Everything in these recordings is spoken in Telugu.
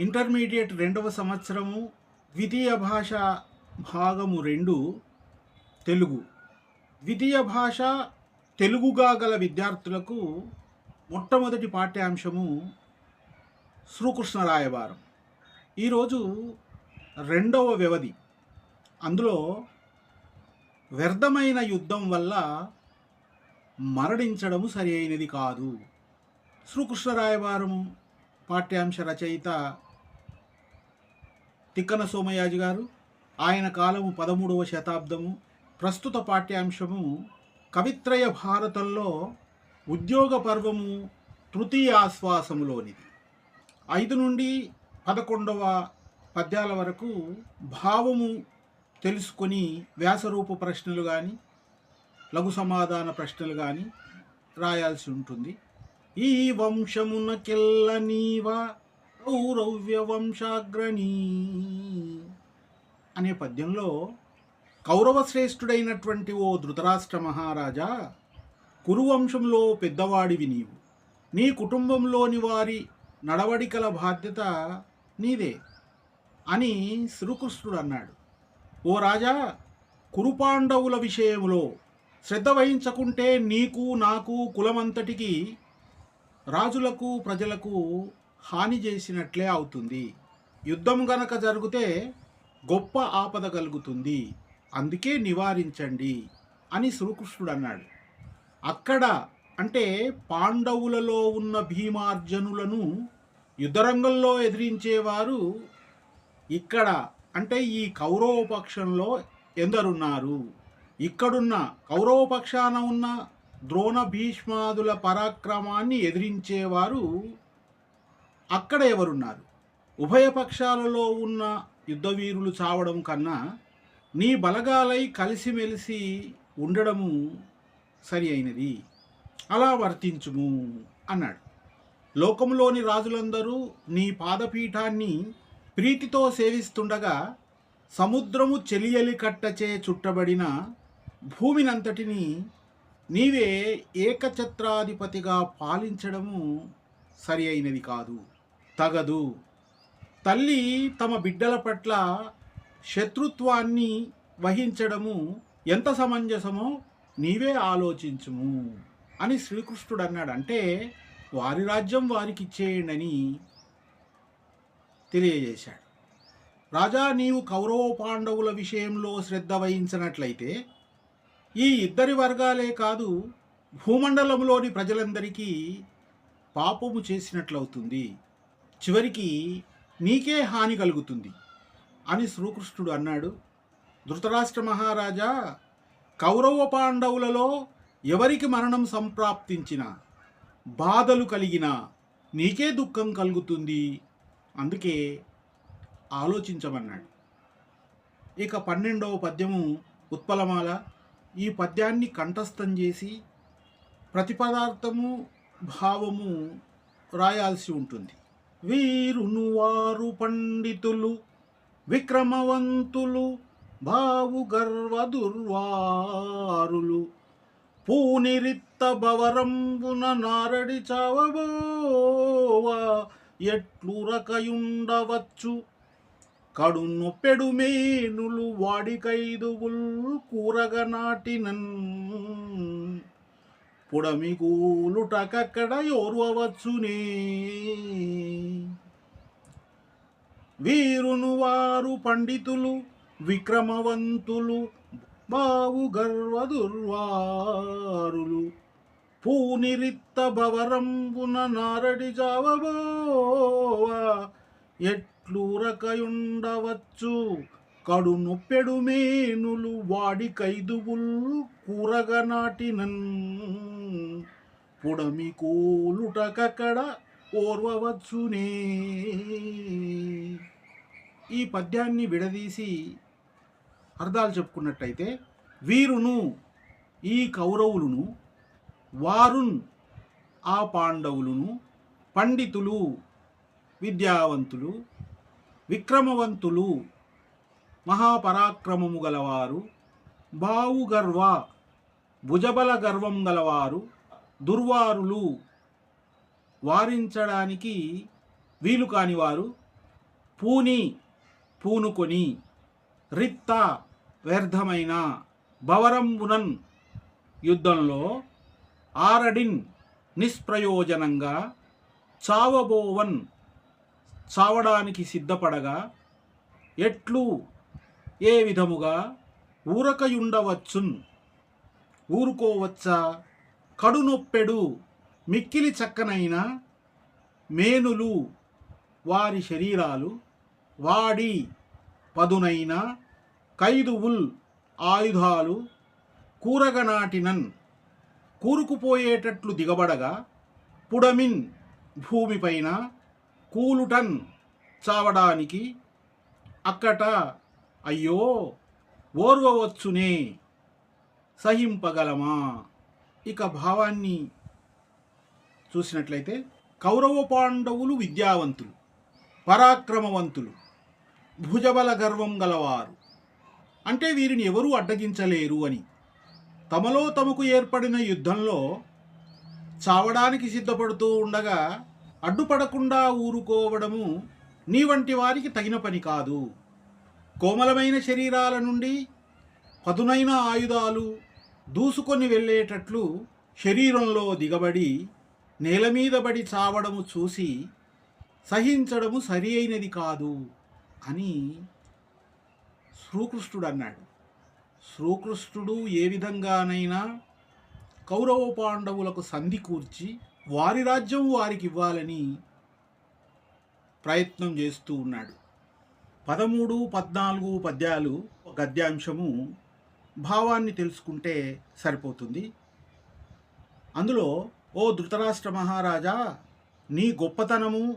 ఇంటర్మీడియట్ రెండవ సంవత్సరము ద్వితీయ భాష భాగము రెండు తెలుగు. ద్వితీయ భాష తెలుగుగా గల విద్యార్థులకు మొట్టమొదటి పాఠ్యాంశము శ్రీకృష్ణ రాయవారం ఈరోజు రెండవ వ్యవధి. అందులో వ్యర్థమైన యుద్ధం వల్ల మరణించడము సరి అయినది కాదు. శ్రీకృష్ణ రాయవారం పాఠ్యాంశ రచయిత తిక్కన సోమయాజి గారు ఆయన కాలము పదమూడవ శతాబ్దము ప్రస్తుత పాఠ్యాంశము కవిత్రయ భారతంలో ఉద్యోగ పర్వము తృతీయ ఆశ్వాసములోనిది. ఐదు నుండి పదకొండవ పద్యాల వరకు భావము తెలుసుకొని వ్యాసరూప ప్రశ్నలు కానీ లఘు సమాధాన ప్రశ్నలు కానీ రాయాల్సి ఉంటుంది. ఈ వంశమునకెల్ల నీవా కౌరవ్యవంశాగ్రణీ అనే పద్యంలో కౌరవశ్రేష్ఠుడైనటువంటి ఓ ధృతరాష్ట్ర మహారాజా కురువంశంలో పెద్దవాడివి నీవు. నీ కుటుంబంలోని వారి నడవడికల బాధ్యత నీదే అని శ్రీకృష్ణుడు అన్నాడు. ఓ రాజా కురుపాండవుల విషయంలో శ్రద్ధ వహించకుంటే నీకు నాకు కులమంతటికి రాజులకు ప్రజలకు హాని చేసినట్లే అవుతుంది. యుద్ధం గనక జరిగితే గొప్ప ఆపద కలుగుతుంది. అందుకే నివారించండి అని శ్రీకృష్ణుడు అన్నాడు. అక్కడ అంటే పాండవులలో ఉన్న భీమార్జనులను యుద్ధరంగంలో ఎదిరించేవారు ఇక్కడ అంటే ఈ కౌరవపక్షంలో ఎందరున్నారు. ఇక్కడున్న కౌరవపక్షాన ఉన్న ద్రోణ భీష్మాదుల పరాక్రమాన్ని ఎదిరించేవారు అక్కడ ఎవరున్నారు? ఉభయపక్షాలలో ఉన్న యుద్ధవీరులు చావడం కన్నా నీ బలగాలై కలిసిమెలిసి ఉండడము సరి అయినది. అలా వర్తించుము అన్నాడు. లోకంలోని రాజులందరూ నీ పాదపీఠాన్ని ప్రీతితో సేవిస్తుండగా సముద్రము చెలియలి కట్టచే చుట్టబడిన భూమినంతటిని నీవే ఏకఛత్రాధిపతిగా పాలించడము సరి అయినది కాదు. తగదు. తల్లి తమ బిడ్డల పట్ల శత్రుత్వాన్ని వహించడము ఎంత సమంజసమో నీవే ఆలోచించుము అని శ్రీకృష్ణుడు అన్నాడు అంటే వారి రాజ్యం వారికి ఇచ్చేయండి అని తెలియజేశాడు. రాజా నీవు కౌరవ పాండవుల విషయంలో శ్రద్ధ వహించినట్లయితే ఈ ఇద్దరి వర్గాలే కాదు భూమండలంలోని ప్రజలందరికీ పాపము చేసినట్లవుతుంది. చివరికి నీకే హాని కలుగుతుంది అని శ్రీకృష్ణుడు అన్నాడు. ధృతరాష్ట్ర మహారాజా కౌరవ పాండవులలో ఎవరికి మరణం సంప్రాప్తించిన బాధలు కలిగిన నీకే దుఃఖం కలుగుతుంది. అందుకే ఆలోచించమన్నాడు. ఇక పన్నెండవ పద్యము ఉత్పలమాల. ఈ పద్యాన్ని కంఠస్థం చేసి ప్రతిపదార్థము భావము రాయాల్సి ఉంటుంది. వీరును వారు పండితులు విక్రమవంతులు భావు గర్వదుర్వారులు పూనిరిత్త భవరంబున నారడి చావబోవా ఎట్లు రకయుండవచ్చు? కడు నొప్పెడు మేనులు వాడికైదుగుల్ కూరగ నాటినన్. పుడమి కూలుటకక్కడ ఓర్వవచ్చునే వీరును వారు పండితులు విక్రమవంతులు బావు గర్వ దుర్వారులు పూనిరిత్త భవరంబున నారడి జావబోవా. ఎట్లు రకయుండవచ్చు కడు నొప్పెడు మేనులు వాడి కైదువుల్ కూరగ నాటినన్ పుడమి కోలుటకక్కడ ఓర్వవచ్చునే. ఈ పద్యాన్ని విడదీసి అర్థాలు చెప్పుకున్నట్టయితే వీరును ఈ కౌరవులను వారున్ ఆ పాండవులను పండితులు విద్యావంతులు విక్రమవంతులు మహాపరాక్రమము గలవారు బావుగర్వ భుజబల గర్వం గలవారు దుర్వారులు. వారించడానికి వీలు కానివారు పూని పూనుకొని రిత్త వ్యర్థమైన భవరంబునన్ యుద్ధంలో ఆరడిన్ నిష్ప్రయోజనంగా చావబోవన్ చావడానికి సిద్ధపడగా ఎట్లు ఏ విధముగా ఊరకయుండవచ్చున్? ఊరుకోవచ్చా? కడునొప్పెడు మిక్కిలి చక్కనైన మేనులు వారి శరీరాలు వాడి పదునైన ఖైదువుల్ ఆయుధాలు కూరగనాటినన్. కూరుకుపోయేటట్లు దిగబడగా పుడమిన్ భూమిపైన కూలుటన్ చావడానికి అక్కట అయ్యో ఓర్వవచ్చునే సహింపగలమా? ఇక భావాన్ని చూసినట్లయితే కౌరవ పాండవులు విద్యావంతులు పరాక్రమవంతులు భుజబల గర్వం గలవారు. అంటే వీరిని ఎవరూ అడ్డగించలేరు అని. తమలో తమకు ఏర్పడిన యుద్ధంలో చావడానికి సిద్ధపడుతూ ఉండగా అడ్డుపడకుండా ఊరుకోవడము నీ వంటి వారికి తగిన పని కాదు. కోమలమైన శరీరాల నుండి పదునైన ఆయుధాలు దూసుకొని వెళ్ళేటట్లు శరీరంలో దిగబడి నేల మీద పడి చావడము చూసి సహించడము సరి అయినది కాదు అని శ్రీకృష్ణుడు అన్నాడు. శ్రీకృష్ణుడు ఏ విధంగానైనా కౌరవ పాండవులకు సంధి కూర్చి వారి రాజ్యం వారికి ఇవ్వాలని ప్రయత్నం చేస్తూ ఉన్నాడు. పదమూడు పద్నాలుగు పద్యాలు గద్యాంశము భావాన్ని తెలుసుకుంటే సరిపోతుంది. అందులో ఓ ధృతరాష్ట్ర మహారాజా నీ గొప్పతనము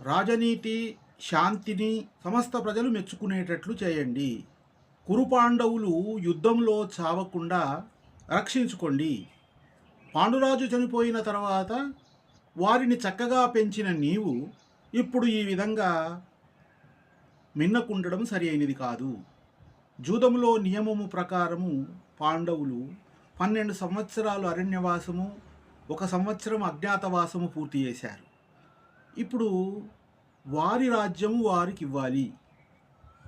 రాజనీతి శాంతిని సమస్త ప్రజలు మెచ్చుకునేటట్లు చేయండి. కురుపాండవులు యుద్ధంలో చావకుండా రక్షించుకోండి. పాండురాజు చనిపోయిన తర్వాత వారిని చక్కగా పెంచిన నీవు ఇప్పుడు ఈ విధంగా మిన్నకుండడం సరి అయినది కాదు. జూదములో నియమము ప్రకారము పాండవులు పన్నెండు సంవత్సరాలు అరణ్యవాసము ఒక సంవత్సరం అజ్ఞాతవాసము పూర్తి చేశారు. ఇప్పుడు వారి రాజ్యము వారికి ఇవ్వాలి.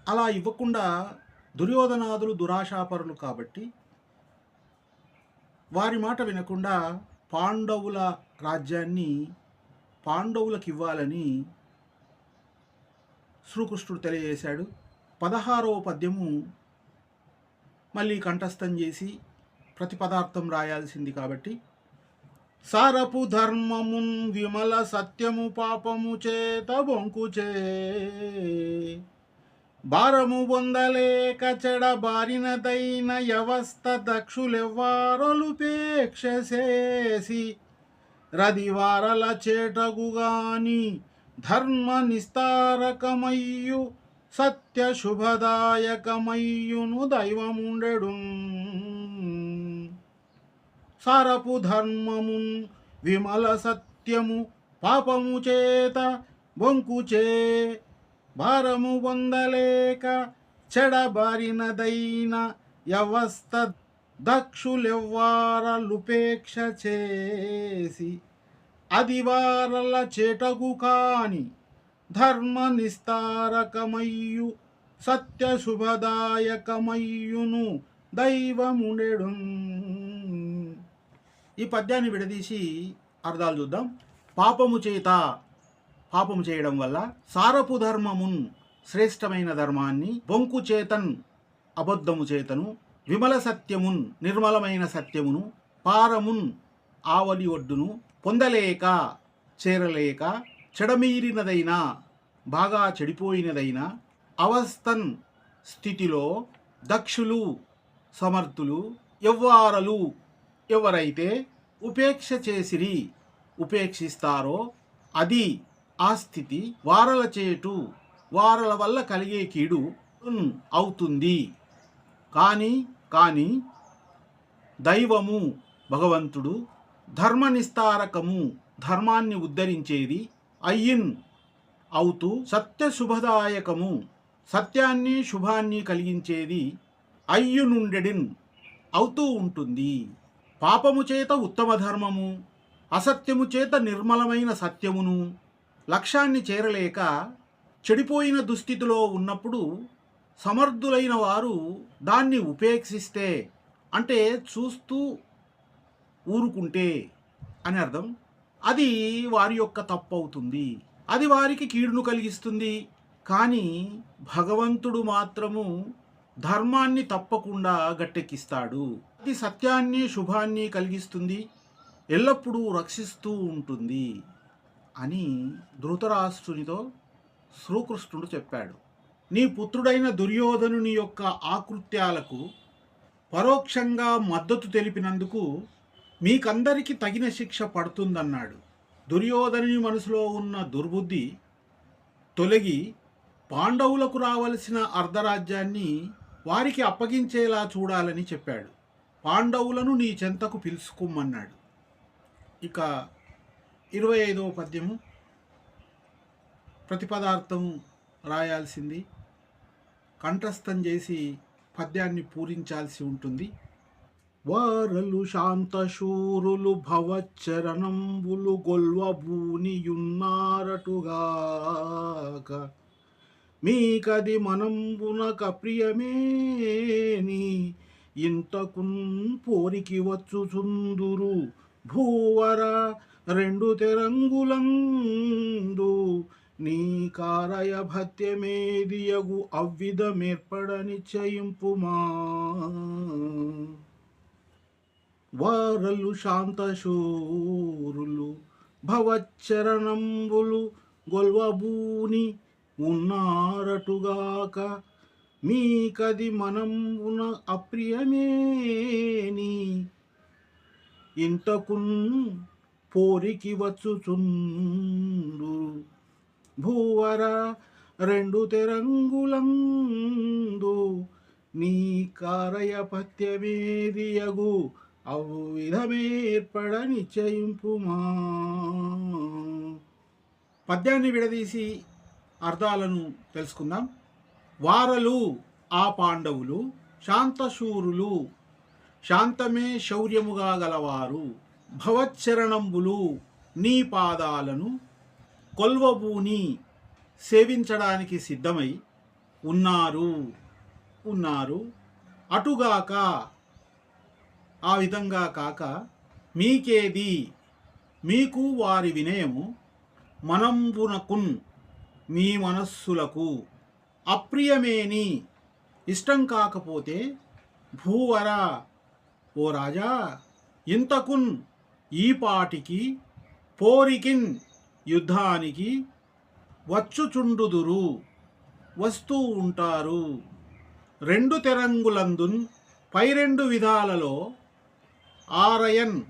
అలా ఇవ్వకుండా దుర్యోధనాదులు దురాశాపరులు కాబట్టి వారి మాట వినకుండా పాండవుల రాజ్యాన్ని పాండవులకు ఇవ్వాలని శ్రీకృష్ణుడు తెలియజేశాడు. పదహారవ పద్యము మళ్ళీ కంఠస్థం చేసి ప్రతి పదార్థం రాయాల్సింది కాబట్టి సారపు ధర్మమున్ విమల సత్యము పాపము చేత బొంకుచే భారము పొందలేక చెడ బారినదైన వ్యవస్థ దక్షులెవ్వారొలుపేక్ష చేసి రదివారల చేటగుగాని ధర్మ నిస్తారకమయ్యు సత్య శుభదాయకమయ్యును దైవముండెడు. సరపు ధర్మము విమల సత్యము పాపము చేత బొంకుచే భారము పొందలేక చెడబారినదైన వ్యవస్థ దక్షులెవ్వారలుపేక్ష చేసి అదివారల చెటగు కాని ధర్మ నిస్తారకమయ్యు సత్య శుభదాయకమయ్యును దైవముండెడు ఈ పద్యాన్ని విడదీసి అర్థాలు చూద్దాం. పాపము చేత పాపము చేయడం వల్ల సారపు ధర్మమున్ శ్రేష్టమైన ధర్మాన్ని బొంకు చేతన్ అబద్ధము చేతను విమల సత్యమున్ నిర్మలమైన సత్యమును పారమున్ ఆవలి ఒడ్డును పొందలేక చేరలేక చెడమీరినదైనా బాగా చెడిపోయినదైనా అవస్థన్ స్థితిలో దక్షులు సమర్థులు ఎవ్వారలు ఎవరైతే ఉపేక్ష చేసిరి ఉపేక్షిస్తారో అది ఆ స్థితి వారల చేటు వారల వల్ల కలిగే కీడు అవుతుంది. కానీ కానీ దైవము భగవంతుడు ధర్మ నిస్తారకము ధర్మాన్ని ఉద్ధరించేది అయ్యిన్ అవుతూ సత్య శుభదాయకము సత్యాన్ని శుభాన్ని కలిగించేది అయ్యునుండెడిన్ అవుతూ ఉంటుంది. పాపము చేత ఉత్తమ ధర్మము అసత్యము చేత నిర్మలమైన సత్యమును లక్ష్యాన్ని చేరలేక చెడిపోయిన దుస్థితిలో ఉన్నప్పుడు సమర్థులైన వారు దాన్ని ఉపేక్షిస్తే అంటే చూస్తూ ఊరుకుంటే అని అర్థం? అది వారి యొక్క తప్పు అవుతుంది అది వారికి కీడును కలిగిస్తుంది. కానీ భగవంతుడు మాత్రము ధర్మాన్ని తప్పకుండా గట్టెక్కిస్తాడు. అది సత్యాన్ని శుభాన్ని కలిగిస్తుంది. ఎల్లప్పుడూ రక్షిస్తూ ఉంటుంది అని ధృతరాష్ట్రునితో శ్రీకృష్ణుడు చెప్పాడు. నీ పుత్రుడైన దుర్యోధనుని యొక్క ఆకృత్యాలకు పరోక్షంగా మద్దతు తెలిపినందుకు మీకందరికీ తగిన శిక్ష పడుతుందన్నాడు. దుర్యోధని మనసులో ఉన్న దుర్బుద్ధి తొలగి పాండవులకు రావలసిన అర్ధరాజ్యాన్ని వారికి అప్పగించేలా చూడాలని చెప్పాడు. పాండవులను నీ చెంతకు పిలుచుకోమన్నాడు. ఇక ఇరవై ఐదవ పద్యము ప్రతిపదార్థం రాయాల్సింది. కంఠస్థం చేసి పద్యాన్ని పూరించాల్సి ఉంటుంది. వారలు శాంతశూరులు భవచ్చరణంబులు గొల్వబూనియున్నారటుగాక మీకది మనంబునక ప్రియమేని ఇంతకున్ పోరికి వచ్చుచుందురు భూవర రెండు తెరంగులందు. నీ కారయ భత్యమేదియగు అవ్విధమేర్పడ నిశ్చయింపుమా వారలు శాంతశూరులు భవచ్చరణంబులు గొల్వబూని ఉన్నారటుగాక. మీకది మనంబున అప్రియమేని. ఇంతకున్ పోరికి వచ్చుచుండు. భూవర రెండు తెరంగులందు నీ కారయ పత్యమేదియగు అవు విధమేర్పడ నిశ్చయింపుమా. పద్యాన్ని విడదీసి అర్థాలను తెలుసుకుందాం. వారలు ఆ పాండవులు శాంతశూరులు శాంతమే శౌర్యముగా గలవారు భవచ్చరణంబులు నీ పాదాలను కొల్వభూని సేవించడానికి సిద్ధమై ఉన్నారు ఉన్నారు. అటుగాక ఆ విధంగా కాక మీకేది? మీకు వారి వినయము మనంబునకున్ మీ మనస్సులకు. అప్రియమేని ఇష్టం కాకపోతే భూవర. ఓ రాజా ఇంతకున్ ఈ పాటికి పోరికిన్ యుద్ధానికి వచ్చుచుండుదురు వస్తూ ఉంటారు. రెండు తెరంగులందున్ పై రెండు విధాలలో ఆరయన్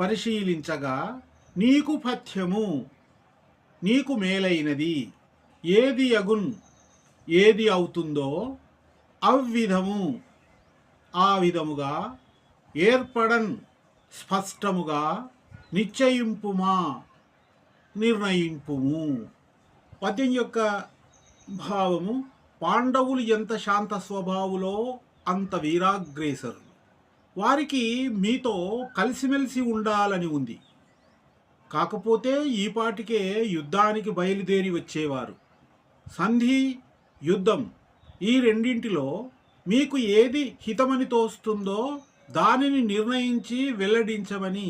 పరిశీలించగా నీకు పథ్యము నీకు మేలైనది ఏది అగున్ ఏది అవుతుందో అవ్విధము. ఆ విధముగా ఏర్పడన్ స్పష్టముగా నిశ్చయింపుమా నిర్ణయింపుము. పద్యం యొక్క భావము పాండవులు ఎంత శాంత స్వభావులో అంత వీరాగ్రేసరు. వారికి మీతో కలిసిమెలిసి ఉండాలని ఉంది. కాకపోతే ఈపాటికే యుద్ధానికి బయలుదేరి వచ్చేవారు. సంధి యుద్ధం ఈ రెండింటిలో మీకు ఏది హితమని తోస్తుందో దానిని నిర్ణయించి వెల్లడించమని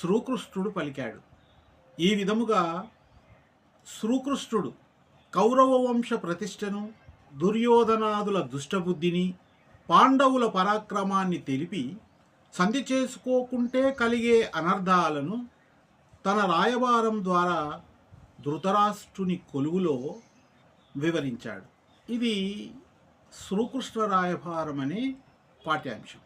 శ్రీకృష్ణుడు పలికాడు. ఈ విధముగా శ్రీకృష్ణుడు కౌరవ వంశ ప్రతిష్టను దుర్యోధనాదుల దుష్టబుద్ధిని పాండవుల పరాక్రమాన్ని తెలిపి సంధి చేసుకోకుంటే కలిగే అనర్థాలను తన రాయబారం ద్వారా ధృతరాష్ట్రుని కొలువులో వివరించాడు. ఇది శ్రీకృష్ణ రాయభారం అనే పాఠ్యాంశం.